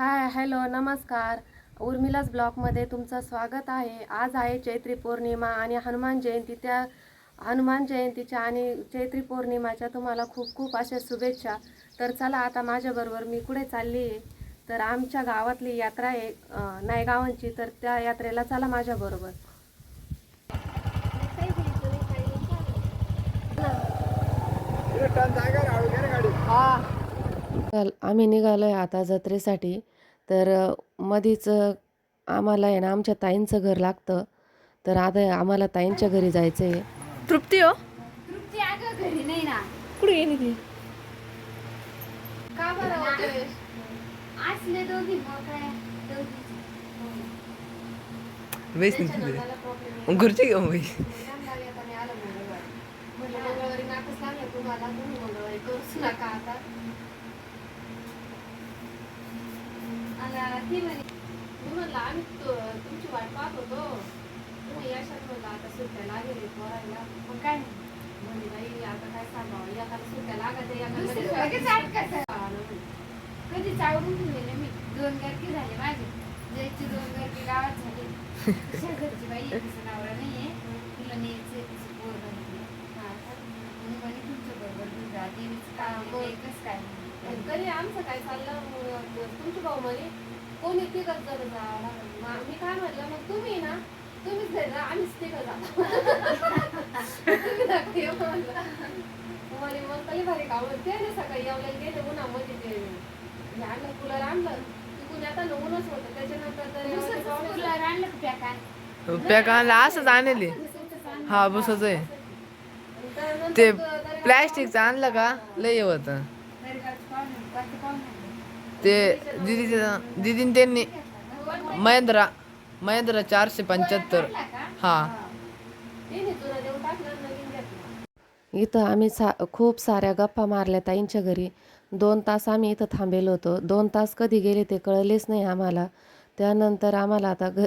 Hi hello नमस्कार. उर्मिलाज ब्लॉगमध्ये तुमचं स्वागत आहे. आज आहे चैत्री पौर्णिमा आणि हनुमान जयंती. त्या हनुमान जयंतीच्या आणि चैत्री पौर्णिमाच्या तुम्हाला खूप खूप अशा शुभेच्छा. तर चला आता माझ्याबरोबर मी कुठे चालली आहे? तर आमच्या गावातली यात्रा आहे नायगावांची. तर त्या यात्रेला चला माझ्याबरोबर. हां. आम्ही निघालो आहे आता जत्रेसाठी. तर मधीच आम्हाला आहे ना आमच्या ताईंचं घर लागतं. तर आता आम्हाला ताईंच्या घरी जायचं आहे तृप्ती हो? तृप्ती अगं घरी नाही ना. कुठे गेली ती? का बरं असले दोघी वेस नाही घरचे घेऊन बाई मंगळवारी नाकच लागलं तुम्हाला. तुम्ही मंगळवारी करूच नका आता आणि ती म्हणे मी म्हणलं आम्ही तुमची वाट पाहत होतो. तुम्ही यशात म्हणलं आता सुट्ट्या लागेल पोरायला. मग काय म्हणे बाई आता काय सांगावं? एखादा सुट्ट्या लागत आहे. कधी चावून ठेवलेले मी? दोन गरकी झाले माझे. जयची दोन गरकी गावात झाली. शेजारची बाई तिचं नवरा नाहीये तिला न्यायचं तिचं पोर? मी म्हणे तुमच्या बरोबर घेऊन जा देवीचं काम एकच काय तरी आमचं काय चाललं? तुमचे भाऊ म्हणे कोणी तिघच जण जावं लागेल. मग मी काय म्हणलं मग तुम्ही ना तुम्हीच घरी जा आम्हीच तिघं जातो तुम्ही नका येऊ म्हणलं. मग म्हणे मग काही भारी काम ते ना सकाळी गेले उन्हामध्ये ते हे आणलं. कूलर आणलं तिकून आता ऊनच होतं. त्याच्यानंतर तर आणलं का पॅक पॅक आणला असंच आणले हा बसच आहे. ते प्लॅस्टिकचं आणलं का? लय होत. ते दिदी दिदीन त्यांनी महेंद्रा महेंद्रा चारशे पंच्याहत्तर. हां. इथं आम्ही सा खूप साऱ्या गप्पा मारल्या ताईंच्या घरी. दोन तास आम्ही इथं थांबेलो होतो. दोन तास कधी गेले ते कळलेच नाही आम्हाला. त्यानंतर आम्हाला आता घ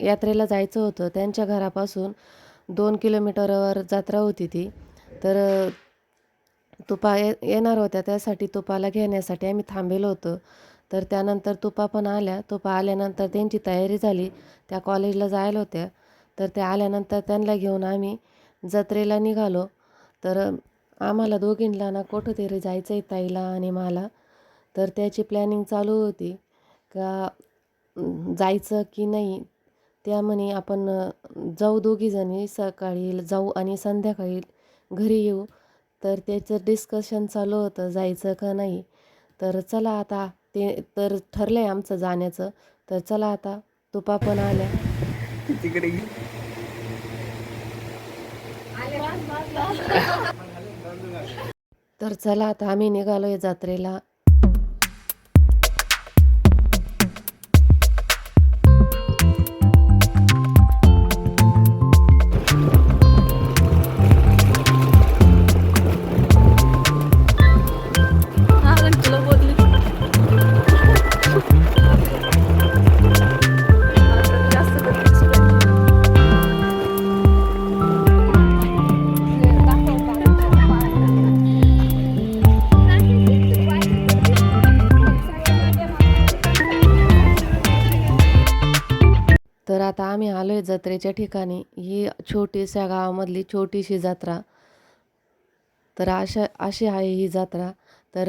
यात्रेला जायचं होतं. त्यांच्या घरापासून दोन किलोमीटरवर जत्रा होती ती. तर तुपा ये येणार होत्या त्यासाठी तुपाला घेण्यासाठी आम्ही थांबेलो होतो. तर त्यानंतर तुपा पण आल्या. तुपा आल्यानंतर त्यांची तयारी झाली. त्या कॉलेजला जायला होत्या. तर त्या आल्यानंतर त्यांना घेऊन आम्ही जत्रेला निघालो. तर आम्हाला दोघींना ना कुठं तरी जायचं आहे ताईला आणि मला. तर त्याची प्लॅनिंग चालू होती. का जायचं की नाही त्या म्हणे आपण जाऊ दोघीजणी. सकाळी जाऊ आणि संध्याकाळी घरी येऊ. तर त्याचं डिस्कशन चालू होतं जायचं का नाही तर चला आता ते तर ठरलं आहे आमचं जाण्याचं तर चला आता तुपा पण आल्या. तिकडे तर चला आता आम्ही निघालो आहे जत्रेला. तर आता आम्ही आलो आहे जत्रेच्या ठिकाणी. ही छोटीशा गावामधली छोटीशी जत्रा. तर अशा अशी आहे ही जत्रा. तर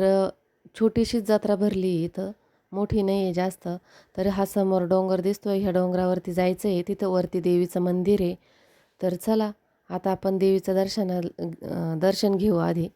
छोटीशीच जत्रा भरली इथं. मोठी नाही आहे जास्त. तर हा समोर डोंगर दिसतो ह्या डोंगरावरती जायचं आहे तिथं वरती देवीचं मंदिर आहे. तर चला आता आपण देवीचं दर्शना दर्शन घेऊ आधी.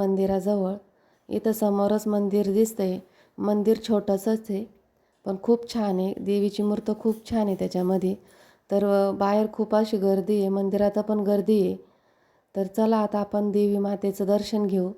मंदिराजवळ. इथं समोरच मंदिर दिसतंय. मंदिर छोटंसंच आहे पण खूप छान आहे. देवीची मूर्त खूप छान आहे त्याच्यामध्ये. तर बाहेर खूप अशी गर्दी आहे. मंदिरात पण गर्दी आहे. तर चला आता आपण देवी मातेचं दर्शन घेऊ.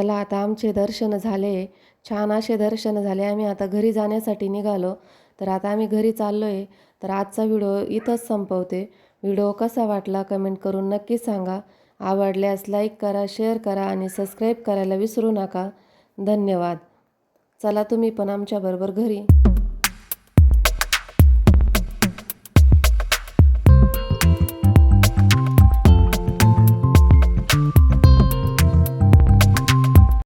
चला आता आमचे दर्शन झाले. छान असे दर्शन झाले. आम्ही आता घरी जाण्यासाठी निघालो. तर आता आम्ही घरी चाललो आहे तर आजचा व्हिडिओ इथंच संपवते. व्हिडिओ कसा वाटला कमेंट करून नक्की सांगा. आवडल्यास लाईक करा शेअर करा आणि सबस्क्राईब करायला विसरू नका. धन्यवाद. चला तुम्ही पण आमच्याबरोबर घरी.